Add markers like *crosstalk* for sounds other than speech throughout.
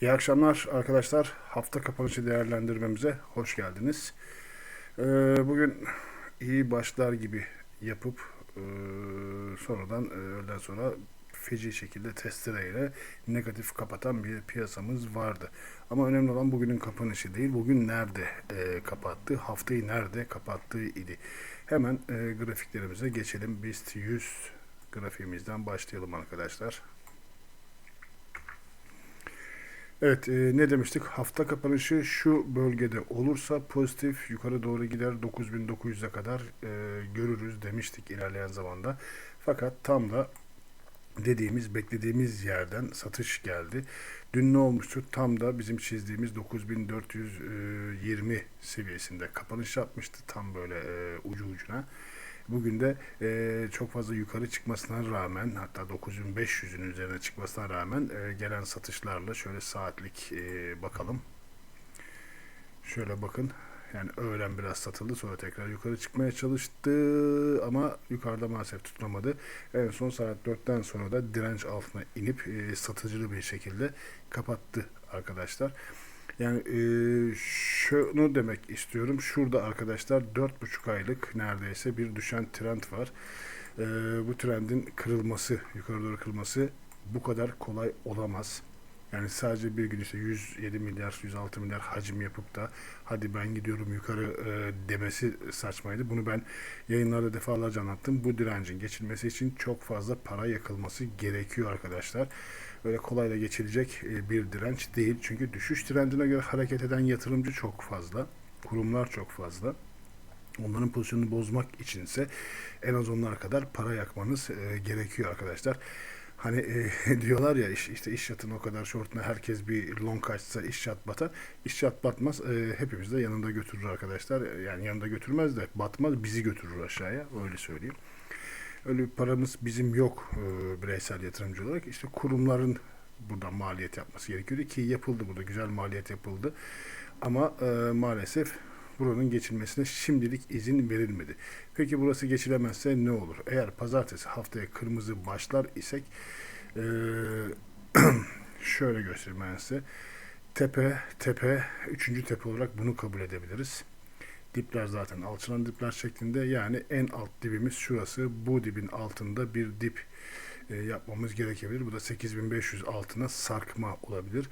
İyi akşamlar arkadaşlar. Hafta kapanışı değerlendirmemize hoş geldiniz. Ee, bugün iyi başlar gibi yapıp e, sonradan e, öğleden sonra feci şekilde testereyle negatif kapatan bir piyasamız vardı. Ama önemli olan bugünün kapanışı değil, bugün nerede e, kapattı, haftayı nerede kapattığı idi. Hemen e, grafiklerimize geçelim. BIST 100 grafiğimizden başlayalım arkadaşlar. Evet e, ne demiştik? Hafta kapanışı şu bölgede olursa pozitif yukarı doğru gider 9900'e kadar e, görürüz demiştik ilerleyen zamanda. Fakat tam da dediğimiz beklediğimiz yerden satış geldi. Dün ne olmuştu? Tam da bizim çizdiğimiz 9420 seviyesinde kapanış yapmıştı. Tam böyle e, ucu ucuna. Bugün de e, çok fazla yukarı çıkmasına rağmen hatta 9500'ün üzerine çıkmasına rağmen e, gelen satışlarla şöyle saatlik e, bakalım. Şöyle bakın. Yani öğlen biraz satıldı sonra tekrar yukarı çıkmaya çalıştı ama yukarıda maalesef tutunamadı. En son saat 4'ten sonra da direnç altına inip e, satıcılı bir şekilde kapattı arkadaşlar. Yani e, şunu demek istiyorum. Şurada arkadaşlar 4,5 aylık neredeyse bir düşen trend var. E, bu trendin kırılması, yukarı doğru kırılması bu kadar kolay olamaz. Yani sadece bir gün işte 107 milyar, 106 milyar hacim yapıp da hadi ben gidiyorum yukarı e, demesi saçmaydı. Bunu ben yayınlarda defalarca anlattım. Bu direncin geçilmesi için çok fazla para yakılması gerekiyor arkadaşlar. Öyle kolayla geçilecek e, bir direnç değil. Çünkü düşüş trendine göre hareket eden yatırımcı çok fazla. Kurumlar çok fazla. Onların pozisyonunu bozmak içinse en az onlar kadar para yakmanız e, gerekiyor arkadaşlar. Hani e, *laughs* diyorlar ya iş, işte iş yatın o kadar şortuna herkes bir long açsa iş yat batar. İş yat batmaz. E, hepimiz de yanında götürür arkadaşlar. Yani yanında götürmez de batmaz bizi götürür aşağıya. Öyle söyleyeyim. Öyle bir paramız bizim yok e, bireysel yatırımcı olarak. İşte kurumların burada maliyet yapması gerekiyordu ki yapıldı burada güzel maliyet yapıldı. Ama e, maalesef buranın geçilmesine şimdilik izin verilmedi. Peki burası geçilemezse ne olur? Eğer pazartesi haftaya kırmızı başlar isek e, *clears throat* şöyle göstereyim. Tepe, tepe, üçüncü tepe olarak bunu kabul edebiliriz. Dipler zaten alçalan dipler şeklinde. Yani en alt dibimiz şurası. Bu dibin altında bir dip e, yapmamız gerekebilir. Bu da 8500 altına sarkma olabilir.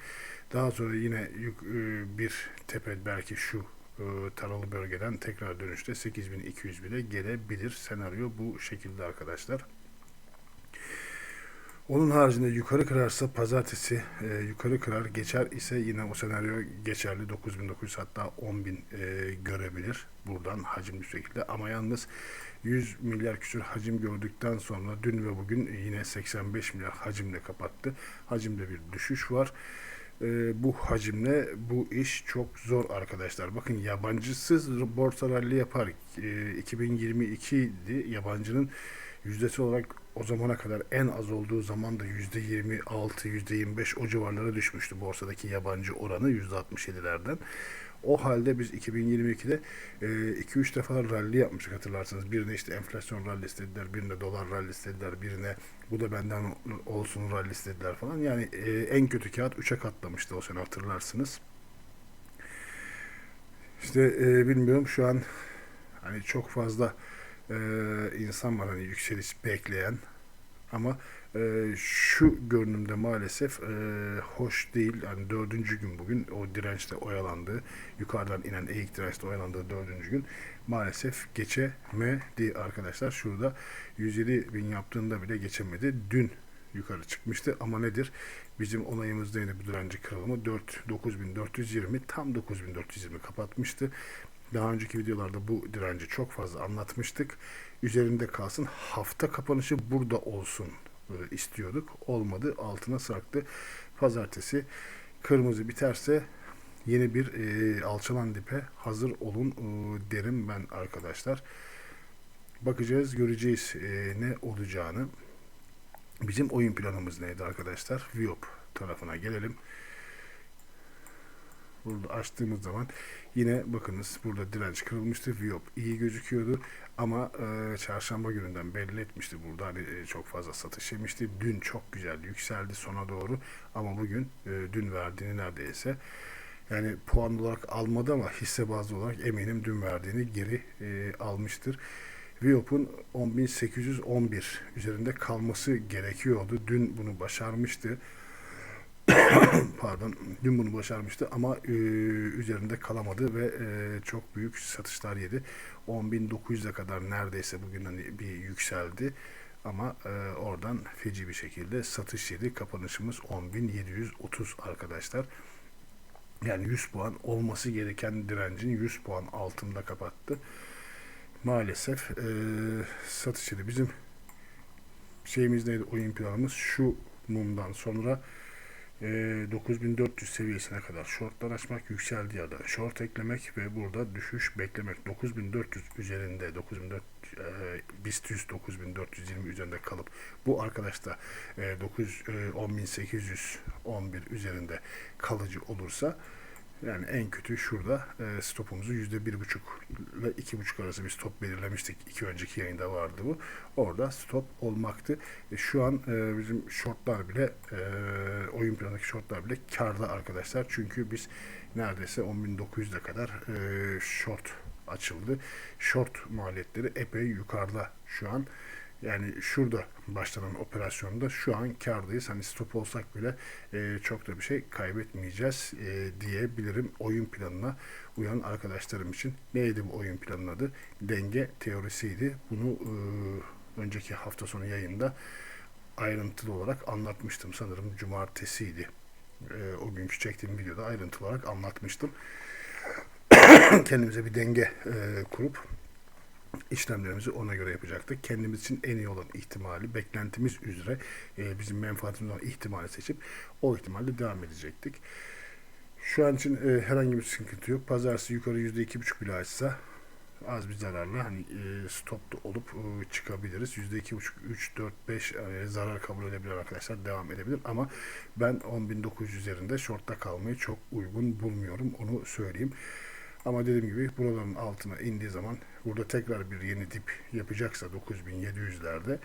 Daha sonra yine e, bir tepe belki şu e, taralı bölgeden tekrar dönüşte 8200 bile gelebilir. Senaryo bu şekilde arkadaşlar. Onun haricinde yukarı kırarsa pazartesi e, yukarı kırar geçer ise yine o senaryo geçerli 9900 hatta 10.000 e, görebilir buradan hacimli şekilde ama yalnız 100 milyar küsur hacim gördükten sonra dün ve bugün yine 85 milyar hacimle kapattı. Hacimde bir düşüş var. E, bu hacimle bu iş çok zor arkadaşlar. Bakın yabancısız borsa rally yapar. E, 2022 idi yabancının yüzdesi olarak o zamana kadar en az olduğu zaman da yüzde 26, yüzde 25 o civarlara düşmüştü borsadaki yabancı oranı yüzde 67'lerden. O halde biz 2022'de 2-3 defa rally yapmıştık hatırlarsanız. Birine işte enflasyon rally istediler, birine dolar rally istediler, birine bu da benden olsun rally istediler falan. Yani en kötü kağıt 3'e katlamıştı o sene hatırlarsınız. İşte bilmiyorum şu an hani çok fazla e, insan var hani yükseliş bekleyen ama e, şu görünümde maalesef e, hoş değil. Yani dördüncü gün bugün o dirençte oyalandı. Yukarıdan inen eğik dirençte oyalandığı dördüncü gün maalesef geçemedi arkadaşlar. Şurada 107 bin yaptığında bile geçemedi. Dün yukarı çıkmıştı ama nedir? Bizim onayımız neydi bu direnci kırılımı? 4, 9420 tam 9420 kapatmıştı. Daha önceki videolarda bu direnci çok fazla anlatmıştık. Üzerinde kalsın. Hafta kapanışı burada olsun e, istiyorduk. Olmadı. Altına sarktı. Pazartesi kırmızı biterse yeni bir e, alçalan dipe hazır olun e, derim ben arkadaşlar. Bakacağız, göreceğiz e, ne olacağını. Bizim oyun planımız neydi arkadaşlar? Viop tarafına gelelim. Burada açtığımız zaman yine bakınız burada direnç kırılmıştı. Viyop iyi gözüküyordu ama e, çarşamba gününden belli etmişti burada hani e, çok fazla satış yemişti. Dün çok güzel yükseldi sona doğru ama bugün e, dün verdiğini neredeyse yani puan olarak almadı ama hisse bazlı olarak eminim dün verdiğini geri e, almıştır. Viop'un 10.811 üzerinde kalması gerekiyordu. Dün bunu başarmıştı. *coughs* Pardon, dün bunu başarmıştı ama e, üzerinde kalamadı ve e, çok büyük satışlar yedi. 10.900'e kadar neredeyse bugün hani bir yükseldi. Ama e, oradan feci bir şekilde satış yedi. Kapanışımız 10.730 arkadaşlar. Yani 100 puan olması gereken direncin 100 puan altında kapattı. Maalesef e, satış yedi. Bizim şeyimiz neydi oyun planımız şu mumdan sonra 9400 seviyesine kadar shortlar açmak yükseldiği yerden short eklemek ve burada düşüş beklemek. 9400 üzerinde 9400 e, BIST 100 9420 üzerinde kalıp bu arkadaş da e, 9 e, 10811 üzerinde kalıcı olursa yani en kötü şurada e, stopumuzu yüzde bir buçuk ile iki buçuk arası bir stop belirlemiştik. İki önceki yayında vardı bu. Orada stop olmaktı. E, şu an e, bizim shortlar bile e, oyun planındaki shortlar bile karda arkadaşlar. Çünkü biz neredeyse 10.900'e kadar e, short açıldı. Short maliyetleri epey yukarıda şu an. Yani şurada başlanan operasyonda şu an kardayız. Hani stop olsak bile e, çok da bir şey kaybetmeyeceğiz e, diyebilirim oyun planına uyan arkadaşlarım için. Neydi bu oyun planının adı? Denge teorisiydi. Bunu e, önceki hafta sonu yayında ayrıntılı olarak anlatmıştım. Sanırım cumartesiydi. E, o günkü çektiğim videoda ayrıntılı olarak anlatmıştım. *coughs* Kendimize bir denge e, kurup işlemlerimizi ona göre yapacaktık. Kendimiz için en iyi olan ihtimali, beklentimiz üzere e, bizim menfaatimiz olan ihtimali seçip o ihtimalle devam edecektik. Şu an için e, herhangi bir sıkıntı yok. Pazartesi yukarı yüzde iki buçuk bile açsa az bir zararla hani e, stopta olup e, çıkabiliriz. Yüzde iki buçuk, üç, dört, beş e, zarar kabul edebilir arkadaşlar. Devam edebilir ama ben 10.900 üzerinde shortta kalmayı çok uygun bulmuyorum. Onu söyleyeyim. Ama dediğim gibi buraların altına indiği zaman burada tekrar bir yeni dip yapacaksa 9700'lerde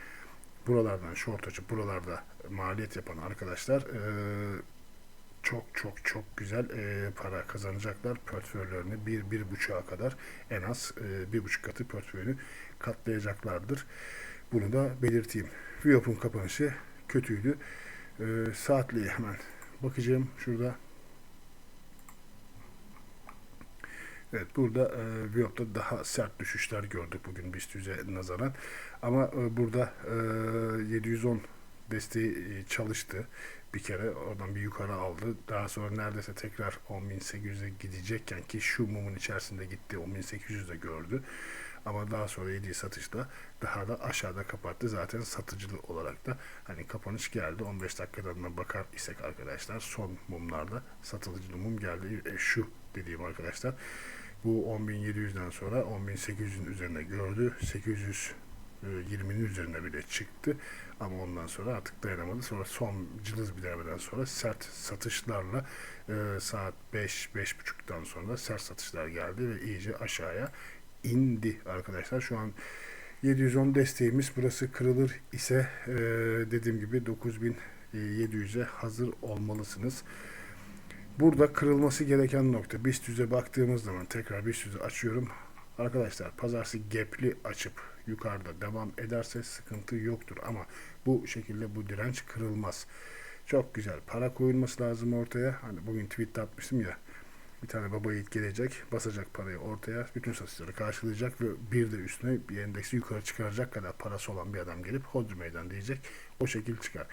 buralardan short açıp buralarda maliyet yapan arkadaşlar e, çok çok çok güzel e, para kazanacaklar. Portföylerini bir, bir buçuğa kadar en az e, bir buçuk katı portföyünü katlayacaklardır. Bunu da belirteyim. Viop'un kapanışı kötüydü. E, saatliği hemen bakacağım şurada. Evet burada e, Viyop'ta daha sert düşüşler gördük bugün BIST 100'e nazaran. Ama e, burada e, 710 desteği e, çalıştı bir kere oradan bir yukarı aldı. Daha sonra neredeyse tekrar 10.800'e gidecekken ki şu mumun içerisinde gitti 10.800'de gördü. Ama daha sonra yediği satışta daha da aşağıda kapattı. Zaten satıcılı olarak da hani kapanış geldi. 15 dakikadan bakar isek arkadaşlar son mumlarda satılıcı mum geldi. E, şu dediğim arkadaşlar. Bu 10.700'den sonra 10.800'ün üzerine gördü. 820'nin üzerine bile çıktı. Ama ondan sonra artık dayanamadı. Sonra son cılız bir denemeden sonra sert satışlarla e, saat 5-5.30'dan sonra sert satışlar geldi ve iyice aşağıya indi arkadaşlar. Şu an 710 desteğimiz burası kırılır ise e, dediğim gibi 9700'e hazır olmalısınız. Burada kırılması gereken nokta BIST 100'e baktığımız zaman tekrar BIST 100'ü açıyorum. Arkadaşlar pazarsı gapli açıp yukarıda devam ederse sıkıntı yoktur ama bu şekilde bu direnç kırılmaz. Çok güzel para koyulması lazım ortaya. Hani bugün tweet atmıştım ya bir tane baba yiğit gelecek, basacak parayı ortaya, bütün satışları karşılayacak ve bir de üstüne bir endeksi yukarı çıkaracak kadar parası olan bir adam gelip hodri meydan diyecek. O şekil çıkar.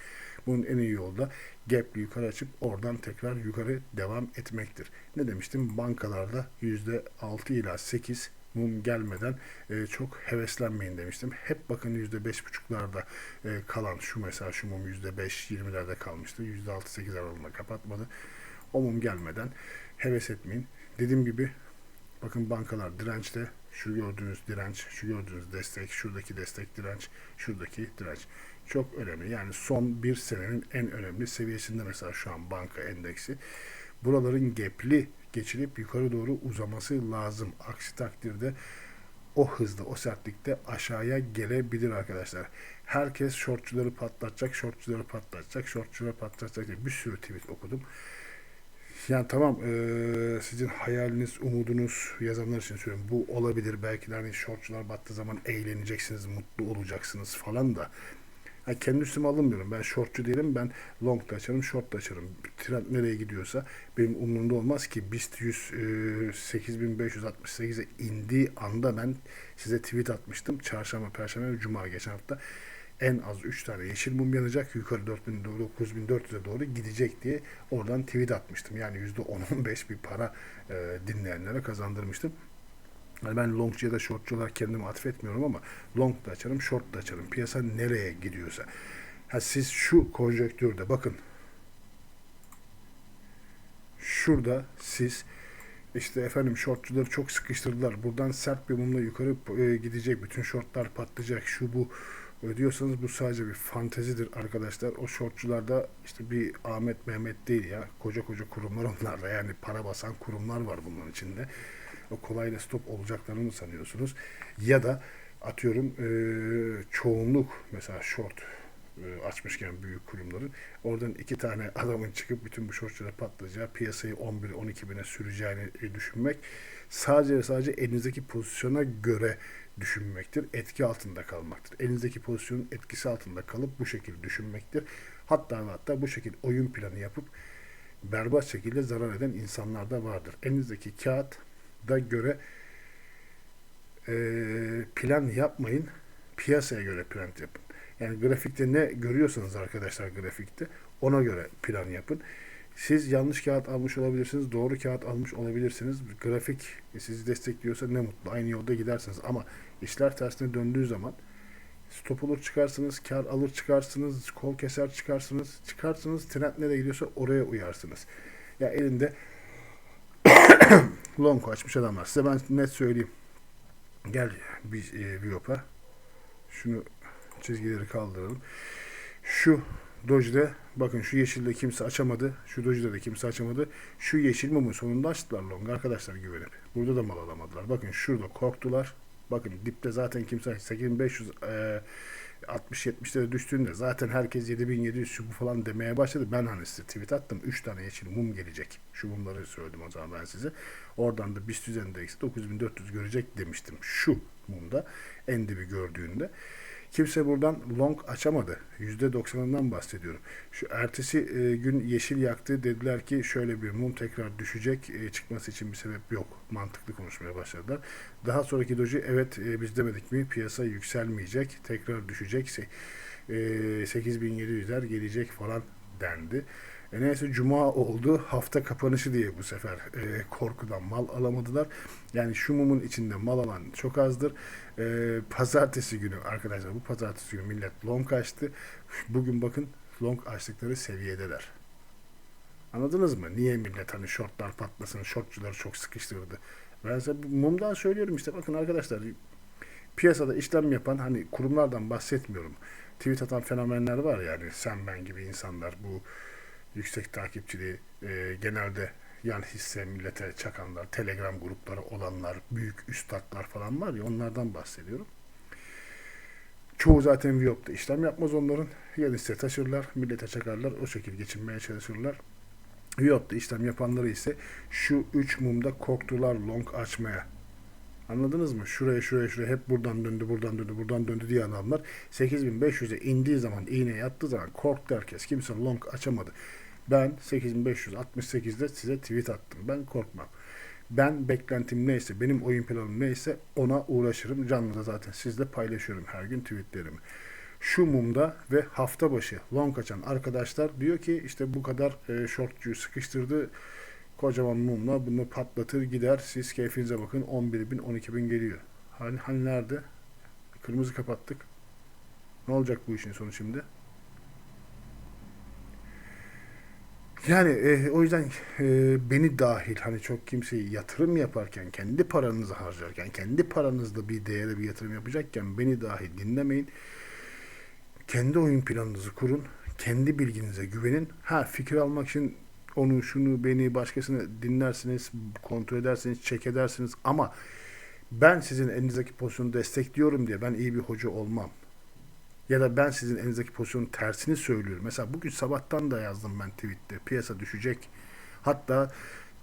Bunun en iyi yolu da gap'li yukarı açıp oradan tekrar yukarı devam etmektir. Ne demiştim? Bankalarda %6 ila 8 mum gelmeden e, çok heveslenmeyin demiştim. Hep bakın %5,5'larda e, kalan şu mesela şu mum %5-20'lerde kalmıştı. %6-8 aralığında kapatmadı. O mum gelmeden heves etmeyin. Dediğim gibi bakın bankalar dirençte. Şu gördüğünüz direnç, şu gördüğünüz destek, şuradaki destek direnç, şuradaki direnç. Çok önemli. Yani son bir senenin en önemli seviyesinde mesela şu an banka endeksi. Buraların gepli geçilip yukarı doğru uzaması lazım. Aksi takdirde o hızda, o sertlikte aşağıya gelebilir arkadaşlar. Herkes shortçuları patlatacak, shortçuları patlatacak, shortçuları patlatacak diye bir sürü tweet okudum. Yani tamam eee, sizin hayaliniz, umudunuz yazanlar için söylüyorum. Bu olabilir. Belki de hani shortçular battığı zaman eğleneceksiniz, mutlu olacaksınız falan da. Ha, kendi üstüme alınmıyorum. Ben shortçu değilim. Ben long da açarım, short da açarım. Trend nereye gidiyorsa benim umurumda olmaz ki BIST 100 e, 8568'e indiği anda ben size tweet atmıştım. Çarşamba, Perşembe Cuma geçen hafta en az 3 tane yeşil mum yanacak. Yukarı 4000 doğru 9400'e doğru gidecek diye oradan tweet atmıştım. Yani %10-15 bir para e, dinleyenlere kazandırmıştım. Yani ben longçu ya da shortçu olarak kendimi atfetmiyorum ama long da açarım, short da açarım. Piyasa nereye gidiyorsa. Ha siz şu konjonktürde bakın. Şurada siz işte efendim shortçuları çok sıkıştırdılar. Buradan sert bir mumla yukarı e, gidecek. Bütün shortlar patlayacak. Şu bu diyorsanız bu sadece bir fantezidir arkadaşlar. O shortçularda işte bir Ahmet Mehmet değil ya. Koca koca kurumlar onlarda. Yani para basan kurumlar var bunların içinde. O kolayla stop olacaklarını mı sanıyorsunuz? Ya da atıyorum e, çoğunluk mesela short e, açmışken büyük kurumların oradan iki tane adamın çıkıp bütün bu shortçulara patlayacağı piyasayı 11-12 bine süreceğini düşünmek sadece ve sadece elinizdeki pozisyona göre düşünmektir. Etki altında kalmaktır. Elinizdeki pozisyonun etkisi altında kalıp bu şekilde düşünmektir. Hatta ve hatta bu şekilde oyun planı yapıp berbat şekilde zarar eden insanlar da vardır. Elinizdeki kağıt da göre e, plan yapmayın. Piyasaya göre plan yapın. Yani grafikte ne görüyorsanız arkadaşlar grafikte ona göre plan yapın. Siz yanlış kağıt almış olabilirsiniz, doğru kağıt almış olabilirsiniz. Grafik sizi destekliyorsa ne mutlu. Aynı yolda gidersiniz ama işler tersine döndüğü zaman stop olur çıkarsınız, kar alır çıkarsınız, kol keser çıkarsınız, çıkarsınız, trend nereye gidiyorsa oraya uyarsınız. Ya elinde *coughs* long açmış adamlar. Size ben net söyleyeyim. Gel bir e, Viop'a. Şunu çizgileri kaldıralım. Şu Doge'de bakın şu yeşilde kimse açamadı. Şu Doge'de de kimse açamadı. Şu yeşil mumun sonunda açtılar long arkadaşlar güvenip. Burada da mal alamadılar. Bakın şurada korktular. Bakın dipte zaten kimse 8500 e, 60-70'lere düştüğünde zaten herkes 7700 şu bu falan demeye başladı. Ben hani size tweet attım. 3 tane yeşil mum gelecek. Şu mumları söyledim o zaman ben size. Oradan da BIST endeksi 9400 görecek demiştim. Şu mumda en dibi gördüğünde. Kimse buradan long açamadı. %90'ından bahsediyorum. Şu ertesi e, gün yeşil yaktı. Dediler ki şöyle bir mum tekrar düşecek. E, çıkması için bir sebep yok. Mantıklı konuşmaya başladılar. Daha sonraki doji evet e, biz demedik mi piyasa yükselmeyecek. Tekrar düşecek. E, 8700'ler gelecek falan dendi. E neyse cuma oldu. Hafta kapanışı diye bu sefer e, korkudan mal alamadılar. Yani şu mumun içinde mal alan çok azdır. E, pazartesi günü arkadaşlar bu pazartesi günü millet long açtı. Bugün bakın long açtıkları seviyedeler. Anladınız mı? Niye millet hani shortlar patlasın, shortçuları çok sıkıştırdı. Ben size mumdan söylüyorum işte bakın arkadaşlar piyasada işlem yapan hani kurumlardan bahsetmiyorum. Tweet atan fenomenler var yani sen ben gibi insanlar bu yüksek takipçiliği e, genelde yan hisse millete çakanlar, telegram grupları olanlar, büyük üstadlar falan var ya onlardan bahsediyorum. Çoğu zaten Viyop'ta işlem yapmaz onların. Yan hisse taşırlar, millete çakarlar, o şekilde geçinmeye çalışırlar. Viyop'ta işlem yapanları ise şu üç mumda korktular long açmaya. Anladınız mı? Şuraya şuraya şuraya hep buradan döndü buradan döndü buradan döndü diye adamlar 8500'e indiği zaman iğne yattığı zaman korktu herkes. Kimse long açamadı. Ben 8568'de size tweet attım. Ben korkmam. Ben beklentim neyse, benim oyun planım neyse ona uğraşırım. Canlı da zaten sizle paylaşıyorum her gün tweetlerimi. Şu mumda ve hafta başı long açan arkadaşlar diyor ki işte bu kadar e, shortcuyu sıkıştırdı. Kocaman mumla bunu patlatır gider. Siz keyfinize bakın 11 bin 12 bin geliyor. Hani, hani nerede? Kırmızı kapattık. Ne olacak bu işin sonu şimdi? Yani e, o yüzden e, beni dahil hani çok kimseyi yatırım yaparken kendi paranızı harcarken kendi paranızla bir değere bir yatırım yapacakken beni dahil dinlemeyin. Kendi oyun planınızı kurun. Kendi bilginize güvenin. Ha fikir almak için onu şunu beni başkasını dinlersiniz, kontrol edersiniz, çek edersiniz ama ben sizin elinizdeki pozisyonu destekliyorum diye ben iyi bir hoca olmam. Ya da ben sizin elinizdeki pozisyonun tersini söylüyorum. Mesela bugün sabahtan da yazdım ben tweette. Piyasa düşecek. Hatta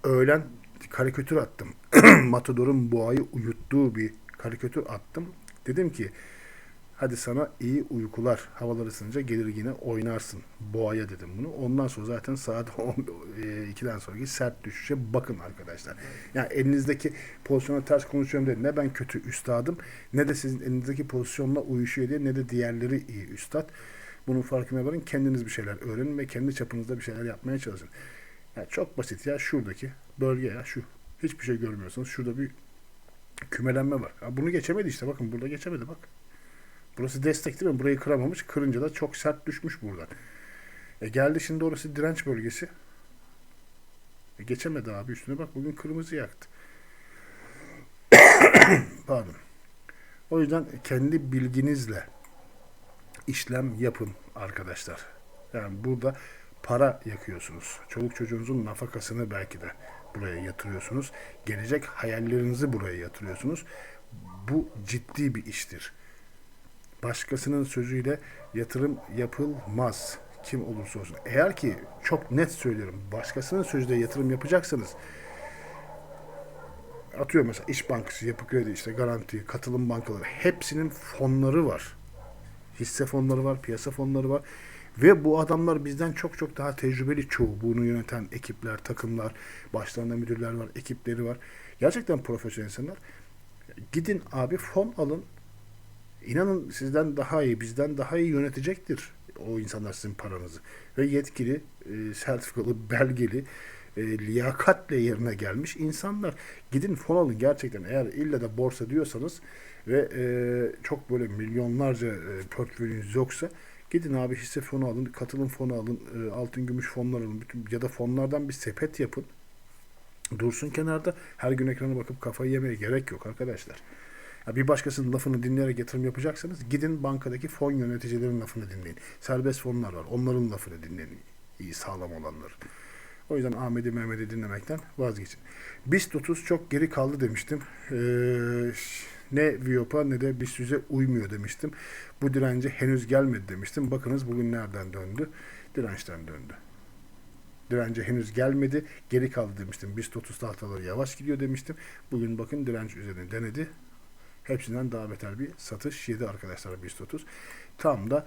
öğlen karikatür attım. *clears throat* Matador'un boğayı uyuttuğu bir karikatür attım. Dedim ki hadi sana iyi uykular. Havalar ısınınca gelir yine oynarsın. Boğaya dedim bunu. Ondan sonra zaten saat *laughs* 2'den sonraki sert düşüşe bakın arkadaşlar. Yani elinizdeki pozisyona ters konuşuyorum diye ne ben kötü üstadım ne de sizin elinizdeki pozisyonla uyuşuyor diye ne de diğerleri iyi üstad. Bunun farkına varın. Kendiniz bir şeyler öğrenin ve kendi çapınızda bir şeyler yapmaya çalışın. Yani çok basit ya şuradaki bölge ya şu. Hiçbir şey görmüyorsanız şurada bir kümelenme var. Ya bunu geçemedi işte bakın burada geçemedi bak. Burası destek değil mi? Burayı kıramamış. Kırınca da çok sert düşmüş buradan. E geldi şimdi orası direnç bölgesi. E geçemedi abi üstüne bak bugün kırmızı yaktı. *coughs* Pardon. O yüzden kendi bilginizle işlem yapın arkadaşlar. Yani burada para yakıyorsunuz. Çoluk çocuğunuzun nafakasını belki de buraya yatırıyorsunuz. Gelecek hayallerinizi buraya yatırıyorsunuz. Bu ciddi bir iştir. Başkasının sözüyle yatırım yapılmaz. Kim olursa olsun. Eğer ki çok net söylüyorum. Başkasının sözüyle yatırım yapacaksanız atıyor mesela İş Bankası, Yapı Kredi, işte Garanti, Katılım Bankaları hepsinin fonları var. Hisse fonları var, piyasa fonları var. Ve bu adamlar bizden çok çok daha tecrübeli çoğu. Bunu yöneten ekipler, takımlar, başlarında müdürler var, ekipleri var. Gerçekten profesyonel insanlar. Gidin abi fon alın. İnanın sizden daha iyi, bizden daha iyi yönetecektir o insanlar sizin paranızı. Ve yetkili, e, sertifikalı, belgeli, e, liyakatle yerine gelmiş insanlar. Gidin fon alın gerçekten. Eğer illa da borsa diyorsanız ve e, çok böyle milyonlarca e, portföyünüz yoksa gidin abi hisse fonu alın, katılım fonu alın, e, altın gümüş fonlar alın. Bütün, ya da fonlardan bir sepet yapın. Dursun kenarda her gün ekrana bakıp kafayı yemeye gerek yok arkadaşlar. Bir başkasının lafını dinleyerek yatırım yapacaksanız gidin bankadaki fon yöneticilerin lafını dinleyin. Serbest fonlar var. Onların lafını dinleyin. iyi sağlam olanları. O yüzden Ahmet'i Mehmet'i dinlemekten vazgeçin. BIST 30 çok geri kaldı demiştim. Ee, ne Viyop'a ne de BIST 100'e uymuyor demiştim. Bu dirence henüz gelmedi demiştim. Bakınız bugün nereden döndü? Dirençten döndü. Dirence henüz gelmedi. Geri kaldı demiştim. BIST 30 tahtaları yavaş gidiyor demiştim. Bugün bakın direnç üzerine denedi. Hepsinden daha beter bir satış yedi arkadaşlar BIST 30. Tam da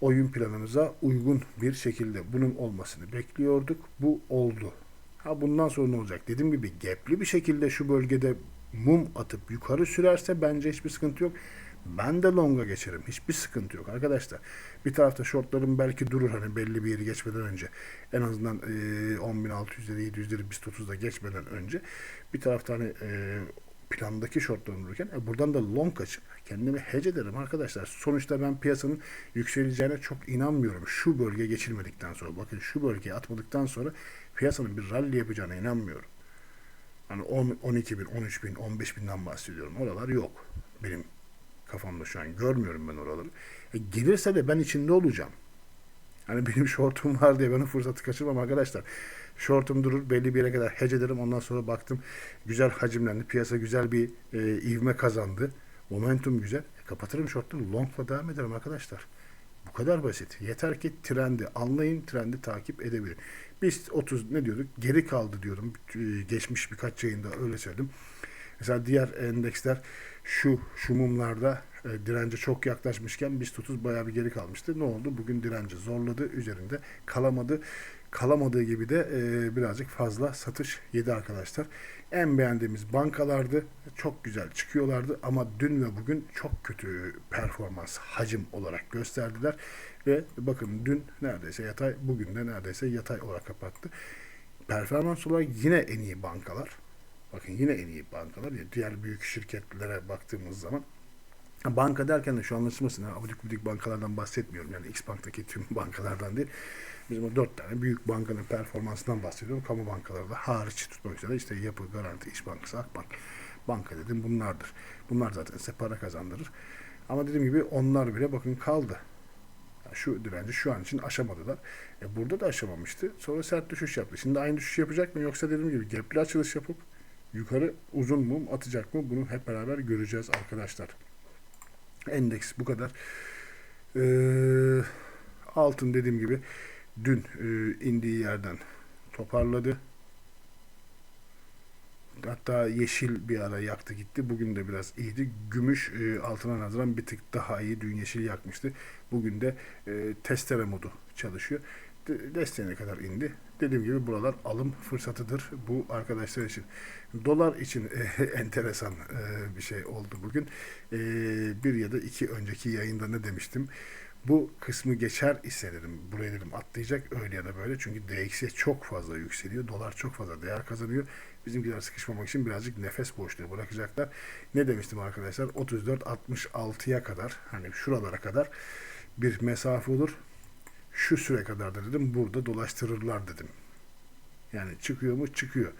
oyun planımıza uygun bir şekilde bunun olmasını bekliyorduk. Bu oldu. Ha bundan sonra ne olacak? Dediğim gibi gepli bir şekilde şu bölgede mum atıp yukarı sürerse bence hiçbir sıkıntı yok. Ben de longa geçerim. Hiçbir sıkıntı yok arkadaşlar. Bir tarafta shortlarım belki durur hani belli bir yeri geçmeden önce. En azından e, 10.600'leri 700'leri BIST 30'da geçmeden önce. Bir tarafta hani e, plandaki shortlarım dururken e, buradan da long açıp kendimi hedge ederim arkadaşlar. Sonuçta ben piyasanın yükseleceğine çok inanmıyorum. Şu bölge geçilmedikten sonra bakın şu bölgeye atmadıktan sonra piyasanın bir rally yapacağına inanmıyorum. Hani 10, 12 bin, 13 bin, 15 binden bahsediyorum. Oralar yok. Benim kafamda şu an görmüyorum ben oraları. E, gelirse de ben içinde olacağım. Hani benim *laughs* şortum var diye ben o fırsatı kaçırmam arkadaşlar. Şortum durur belli bir yere kadar hece ederim. Ondan sonra baktım güzel hacimlendi. Piyasa güzel bir e, ivme kazandı. Momentum güzel. E, kapatırım şortumu. Long'la devam ederim arkadaşlar. Bu kadar basit. Yeter ki trendi anlayın, trendi takip edebilin. Biz 30 ne diyorduk? Geri kaldı diyorum. E, Geçmiş birkaç yayında öyle söyledim. Mesela diğer endeksler şu şu mumlarda e, dirence çok yaklaşmışken BIST 30 bayağı bir geri kalmıştı. Ne oldu? Bugün direnci zorladı. Üzerinde kalamadı. Kalamadığı gibi de e, birazcık fazla satış yedi arkadaşlar. En beğendiğimiz bankalardı. Çok güzel çıkıyorlardı ama dün ve bugün çok kötü performans hacim olarak gösterdiler. Ve bakın dün neredeyse yatay, bugün de neredeyse yatay olarak kapattı. Performans olarak yine en iyi bankalar. Bakın yine en iyi bankalar. Diğer büyük şirketlere baktığımız zaman Banka derken de şu anlaşılmasın. Abidik gubidik bankalardan bahsetmiyorum. Yani X Bank'taki tüm *laughs* bankalardan değil. Bizim o dört tane büyük bankanın performansından bahsediyorum. Kamu bankaları da hariç tutmak üzere işte Yapı, Garanti, İş Bankası, Akbank. Banka dedim bunlardır. Bunlar zaten size para kazandırır. Ama dediğim gibi onlar bile bakın kaldı. Şu direnci şu an için aşamadılar. E burada da aşamamıştı. Sonra sert düşüş yaptı. Şimdi aynı düşüş yapacak mı yoksa dediğim gibi gapli açılış yapıp yukarı uzun mum atacak mı? Bunu hep beraber göreceğiz arkadaşlar. Endeks bu kadar. Ee, altın dediğim gibi dün e, indiği yerden toparladı. Hatta yeşil bir ara yaktı gitti. Bugün de biraz iyiydi. Gümüş e, altına nazaran bir tık daha iyi. Dün yeşil yakmıştı. Bugün de e, testere modu çalışıyor. De, desteğine kadar indi. Dediğim gibi buralar alım fırsatıdır bu arkadaşlar için. Dolar için e, *laughs* enteresan e, bir şey oldu bugün. E, bir ya da iki önceki yayında ne demiştim? Bu kısmı geçer ise dedim, buraya dedim atlayacak öyle ya da böyle. Çünkü DXY çok fazla yükseliyor. Dolar çok fazla değer kazanıyor. Bizimkiler sıkışmamak için birazcık nefes boşluğu bırakacaklar. Ne demiştim arkadaşlar? 34-66'ya kadar hani şuralara kadar bir mesafe olur. Şu süre kadar da dedim burada dolaştırırlar dedim. Yani çıkıyor mu? Çıkıyor.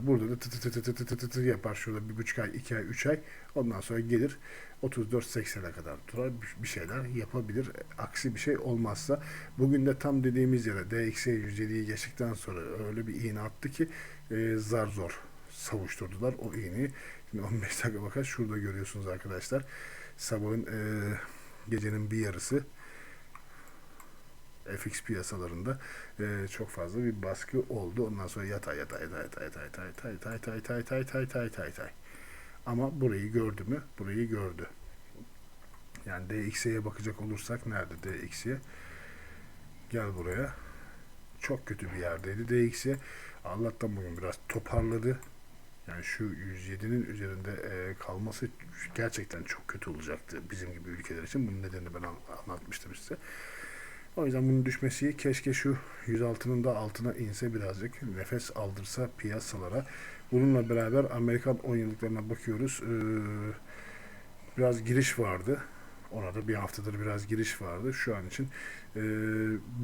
Burada da tı tı tı tı tı tı tı tı yapar şurada bir buçuk ay, iki ay, üç ay. Ondan sonra gelir 34-80'e kadar durar bir şeyler yapabilir. Aksi bir şey olmazsa bugün de tam dediğimiz yere DXY 107'yi geçtikten sonra öyle bir iğne attı ki e, zar zor savuşturdular o iğneyi. Şimdi 15 dakika bakar şurada görüyorsunuz arkadaşlar. Sabahın e, gecenin bir yarısı FX piyasalarında e, çok fazla bir baskı oldu. Ondan sonra yatay yatay yatay yatay yatay yatay yatay yatay yatay yatay yatay yatay yatay yatay ama burayı gördü mü? Burayı gördü. Yani DX'ye bakacak olursak nerede DX'ye? Gel buraya. Çok kötü bir yerdeydi DX'ye. Allah'tan bugün biraz toparladı. Yani şu 107'nin üzerinde e, kalması gerçekten çok kötü olacaktı bizim gibi ülkeler için. Bunun nedenini ben anlatmıştım size. O yüzden bunun düşmesi keşke şu 106'nın da altına inse birazcık nefes aldırsa piyasalara. Bununla beraber Amerikan 10 yıllıklarına bakıyoruz. Ee, biraz giriş vardı. Ona da bir haftadır biraz giriş vardı. Şu an için e,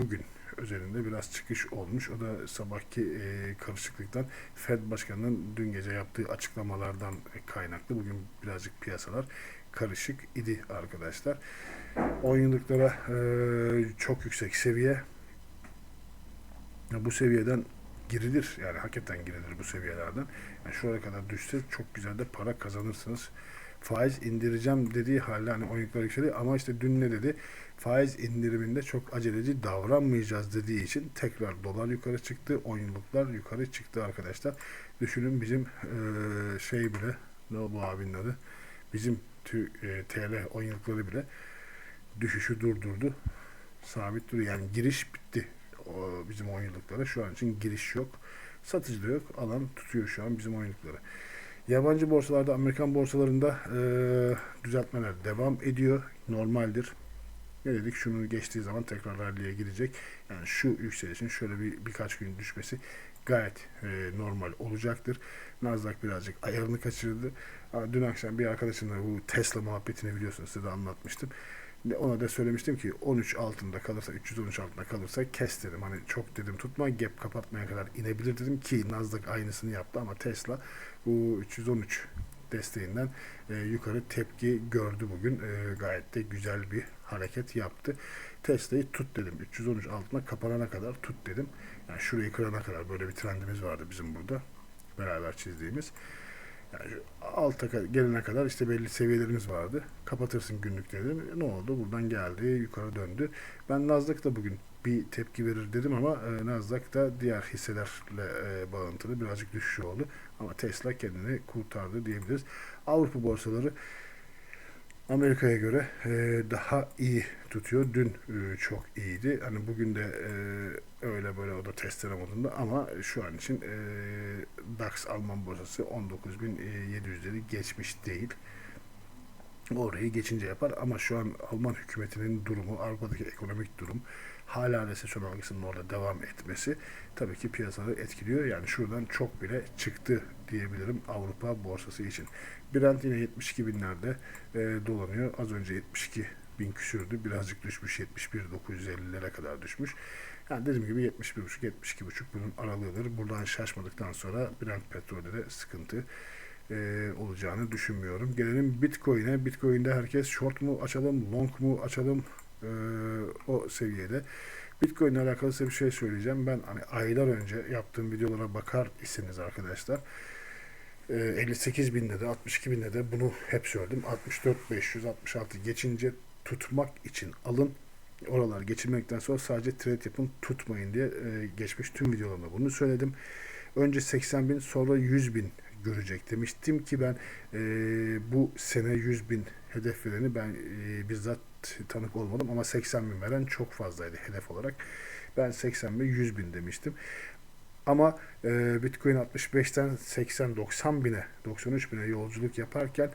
bugün üzerinde biraz çıkış olmuş. O da sabahki e, karışıklıktan Fed Başkanı'nın dün gece yaptığı açıklamalardan kaynaklı. Bugün birazcık piyasalar karışık idi arkadaşlar. 10 yıllıklara e, çok yüksek seviye. Bu seviyeden girilir. Yani hakikaten girilir bu seviyelerden. Yani şuraya kadar düşse çok güzel de para kazanırsınız. Faiz indireceğim dediği halde hani 10 yıllıklar yükseliyor ama işte dün ne dedi? Faiz indiriminde çok aceleci davranmayacağız dediği için tekrar dolar yukarı çıktı. 10 yıllıklar yukarı çıktı arkadaşlar. Düşünün bizim e, şey bile ne bu abinin adı? Bizim e, TL 10 yıllıkları bile düşüşü durdurdu. Sabit duruyor. Yani giriş bitti. Bizim 10 yıllıklara. Şu an için giriş yok. Satıcı da yok. Alan tutuyor şu an bizim 10 yıllıkları. Yabancı borsalarda, Amerikan borsalarında e, düzeltmeler devam ediyor. Normaldir. Ne dedik? Şunu geçtiği zaman tekrar rally'e girecek. Yani şu yükselişin şöyle bir birkaç gün düşmesi gayet e, normal olacaktır. Nasdaq birazcık ayarını kaçırdı. Dün akşam bir arkadaşımla bu Tesla muhabbetini biliyorsunuz size de anlatmıştım. Ona da söylemiştim ki 13 altında kalırsa 313 altında kalırsa kes dedim. Hani çok dedim tutma gap kapatmaya kadar inebilir dedim ki Nasdaq aynısını yaptı ama Tesla bu 313 desteğinden e, yukarı tepki gördü bugün. E, gayet de güzel bir hareket yaptı. Tesla'yı tut dedim. 313 altına kapanana kadar tut dedim. Yani şurayı kırana kadar böyle bir trendimiz vardı bizim burada. Beraber çizdiğimiz. Yani alta gelene kadar işte belli seviyelerimiz vardı. Kapatırsın günlük dedim. Ne oldu? Buradan geldi, yukarı döndü. Ben Nasdaq da bugün bir tepki verir dedim ama e, Nasdaq da diğer hisselerle e, bağıntılı birazcık düşüş oldu. Ama Tesla kendini kurtardı diyebiliriz. Avrupa borsaları Amerika'ya göre e, daha iyi tutuyor. Dün e, çok iyiydi. Hani bugün de e, öyle böyle o da testere modunda ama şu an için e, DAX Alman borsası 19.700'leri geçmiş değil. Orayı geçince yapar ama şu an Alman hükümetinin durumu, Avrupa'daki ekonomik durum, hala resesyon algısının orada devam etmesi tabii ki piyasaları etkiliyor. Yani şuradan çok bile çıktı diyebilirim Avrupa borsası için. Brent yine 72 binlerde e, dolanıyor. Az önce 72 bin küsürdü. Birazcık düşmüş 71 950'lere kadar düşmüş. Yani dediğim gibi 71,5 72,5 bunun aralığıdır. Buradan şaşmadıktan sonra Brent petrolde de sıkıntı e, olacağını düşünmüyorum. Gelelim Bitcoin'e. Bitcoin'de herkes short mu açalım, long mu açalım Ee, o seviyede. Bitcoin ile alakalı size bir şey söyleyeceğim. Ben hani aylar önce yaptığım videolara bakar iseniz arkadaşlar. E, 58 binde de 62 binde de bunu hep söyledim. 64 566 geçince tutmak için alın. Oralar geçirmekten sonra sadece trade yapın tutmayın diye e, geçmiş tüm videolarımda bunu söyledim. Önce 80 bin sonra 100 bin görecek demiştim ki ben e, bu sene 100 bin hedef vereni ben e, bizzat tanık olmadım ama 80 bin veren çok fazlaydı hedef olarak. Ben 80 bin 100 bin demiştim. Ama e, Bitcoin 65'ten 80-90 bine 93 bine yolculuk yaparken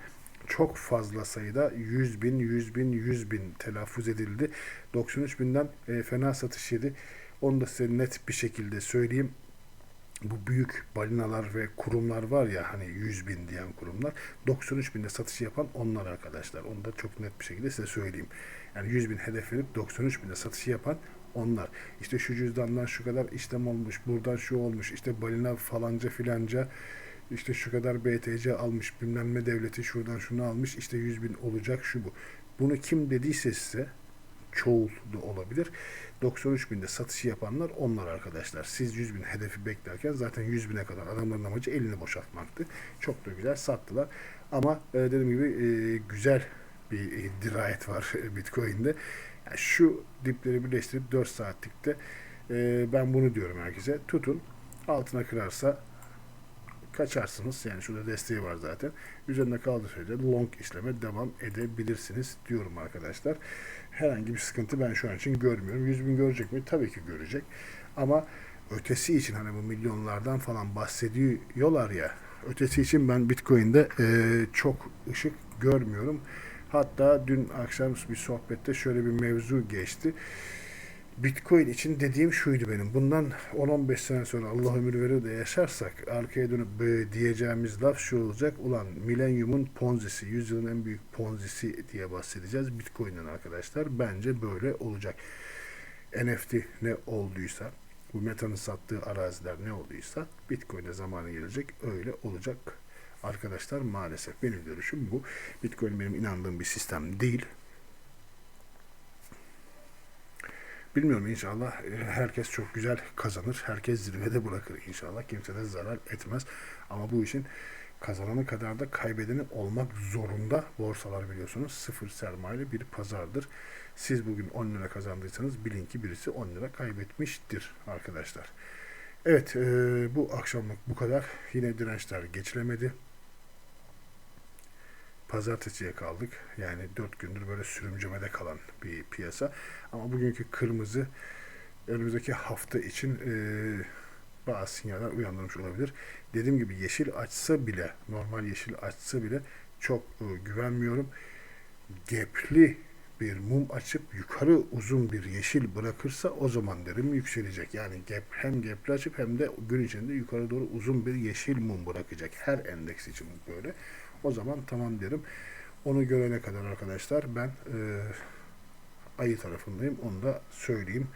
çok fazla sayıda 100 bin, 100 bin, 100 bin telaffuz edildi. 93 binden e, fena satış yedi. Onu da size net bir şekilde söyleyeyim bu büyük balinalar ve kurumlar var ya hani 100 bin diyen kurumlar 93 binde satış yapan onlar arkadaşlar. Onu da çok net bir şekilde size söyleyeyim. Yani 100 bin hedef verip 93 binde satışı yapan onlar. İşte şu cüzdandan şu kadar işlem olmuş, buradan şu olmuş, işte balina falanca filanca işte şu kadar BTC almış, bilmem ne devleti şuradan şunu almış, işte 100 bin olacak şu bu. Bunu kim dediyse size çoğul da olabilir. 93 binde satışı yapanlar onlar arkadaşlar. Siz 100 bin hedefi beklerken zaten 100 bine kadar adamların amacı elini boşaltmaktı. Çok da güzel sattılar. Ama e, dediğim gibi e, güzel bir e, dirayet var Bitcoin'de. Yani şu dipleri birleştirip 4 saatlikte e, ben bunu diyorum herkese. Tutun altına kırarsa kaçarsınız. Yani şurada desteği var zaten. Üzerinde kaldığı sürece long işleme devam edebilirsiniz diyorum arkadaşlar. Herhangi bir sıkıntı ben şu an için görmüyorum. 100 bin görecek mi? Tabii ki görecek. Ama ötesi için hani bu milyonlardan falan bahsediyorlar ya ötesi için ben Bitcoin'de e, çok ışık görmüyorum. Hatta dün akşam bir sohbette şöyle bir mevzu geçti. Bitcoin için dediğim şuydu benim. Bundan 10-15 sene sonra Allah ömür verir de yaşarsak arkaya dönüp diyeceğimiz laf şu olacak. Ulan milenyumun ponzisi, yüzyılın en büyük ponzisi diye bahsedeceğiz Bitcoin'den arkadaşlar. Bence böyle olacak. NFT ne olduysa, bu Meta'nın sattığı araziler ne olduysa Bitcoin'e zamanı gelecek. Öyle olacak arkadaşlar maalesef. Benim görüşüm bu. Bitcoin benim inandığım bir sistem değil. Bilmiyorum inşallah e, herkes çok güzel kazanır. Herkes zirvede bırakır inşallah. Kimse de zarar etmez. Ama bu işin kazananı kadar da kaybedeni olmak zorunda. Borsalar biliyorsunuz sıfır sermayeli bir pazardır. Siz bugün 10 lira kazandıysanız bilin ki birisi 10 lira kaybetmiştir arkadaşlar. Evet e, bu akşamlık bu kadar. Yine dirençler geçilemedi. Pazartesiye kaldık. Yani 4 gündür böyle sürümcemede kalan bir piyasa. Ama bugünkü kırmızı önümüzdeki hafta için e, bazı sinyaller uyandırmış olabilir. Dediğim gibi yeşil açsa bile, normal yeşil açsa bile çok e, güvenmiyorum. Gepli bir mum açıp yukarı uzun bir yeşil bırakırsa o zaman derim yükselecek. Yani gap, hem gepli açıp hem de gün içinde yukarı doğru uzun bir yeşil mum bırakacak. Her endeks için böyle. O zaman tamam derim. Onu görene kadar arkadaşlar ben e, ayı tarafındayım. Onu da söyleyeyim.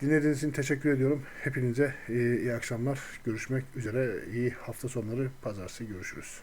Dinlediğiniz için teşekkür ediyorum. Hepinize iyi, iyi akşamlar. Görüşmek üzere. İyi hafta sonları. Pazartesi görüşürüz.